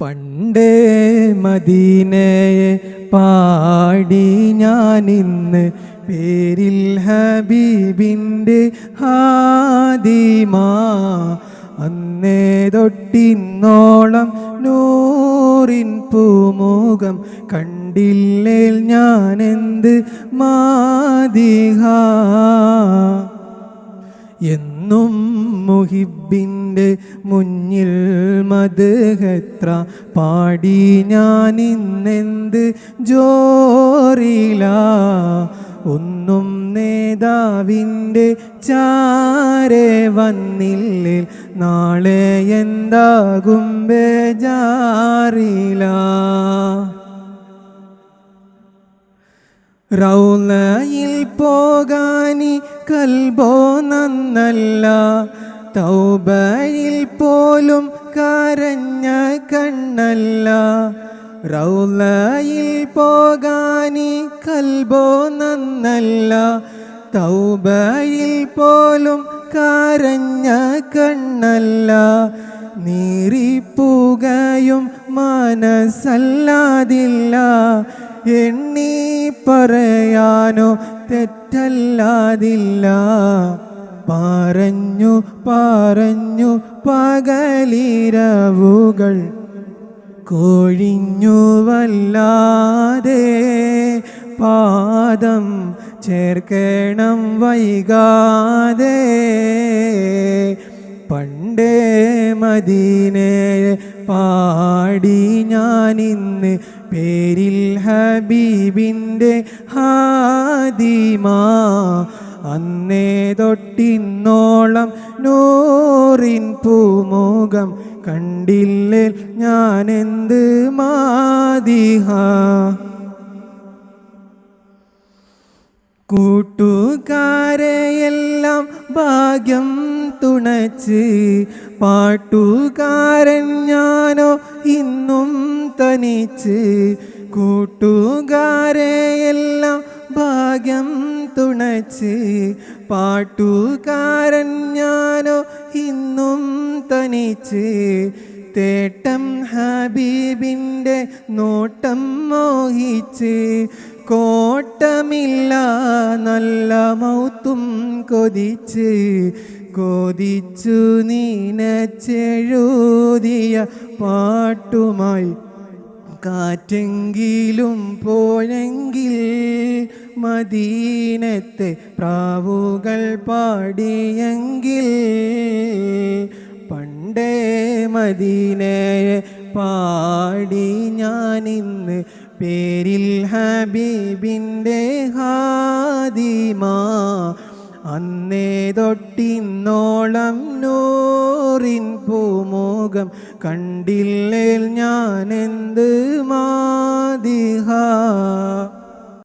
പണ്ടേ മദീനയെ പാടി ഞാനിന്ന് പേരിൽ ഹബീബിന്റെ ഹാദിമാ. അന്നേ തൊട്ടിന്നോളം നൂറിൻ പൂമുഖം കണ്ടില്ലേൽ ഞാനെന്ത് മാതിഹ. എന്നും മുഹിബിന്റെ മുന്നിൽ മധുഹത്ര പാടി ഞാൻ ഇന്നെന്ത് ജോറില? ഒന്നും നേതാവിന്റെ ചാരെ വന്നില്ലിൽ നാളെ എന്താകും ബേജാറില? റൗലയിൽ പോകാനി കൽബോ നന്നല്ല തൗബയിൽ പോലും കരഞ്ഞ കണ്ണല്ല. റൗലയിൽ പോകാനി കൽബോ നന്നല്ല തൗബയിൽ പോലും കരഞ്ഞ കണ്ണല്ല. നീറിപ്പുകയും മനസ്സല്ലാതില്ല എണ്ണി പറയാനോ തെറ്റല്ലാതില്ല. പറഞ്ഞു പറഞ്ഞു പകലിരവുകൾ കൊഴിഞ്ഞു വല്ലാതെ പാദം ചേർക്കണം വൈകാതെ. പണ്ടേ മദീനയെ പാടി ഞാനിന്ന് പേരിൽ ഹബീബിന്റെ ഹാദിമാ. അന്നേ തൊട്ടിന്നോളം നൂറിൻ പൂമുഖം കണ്ടില്ലേ ഞാൻ ഞാനെന്ത് മാതിഹ. കൂട്ടുകാരെയെല്ലാം ഭാഗ്യം തുണച്ച് പാട്ടുകാരൻ ഞാനോ ഇന്നും തനിച്ച് കൂട്ടുകാരെയെല്ലാം ഭാഗ്യം തുണച്ച് പാട്ടുകാരൻ ഞാനോ ഇന്നും തനിച്ച് തേട്ടം ഹബീബിന്റെ നോട്ടം മോഹിച്ച് കോട്ടമില്ല നല്ല മൗത്തും കൊതിച്ച് കൊതിച്ചു നീനച്ചെഴുതിയ പാട്ടുമായി കാറ്റെങ്കിലും പോയെങ്കിൽ മദീനത്തെ പ്രാവുകൾ പാടിയെങ്കിൽ പണ്ടേ മദീനയെ പാടി ഞാനിന്ന് പേരിൽ ഹബീബിന്റെ ഹാദിമാ. അന്നേ തൊട്ടിന്നോളം ോറിൻ പൂമുഖം കണ്ടില്ലേൽ ഞാൻ എന്ത് മാതിഹ?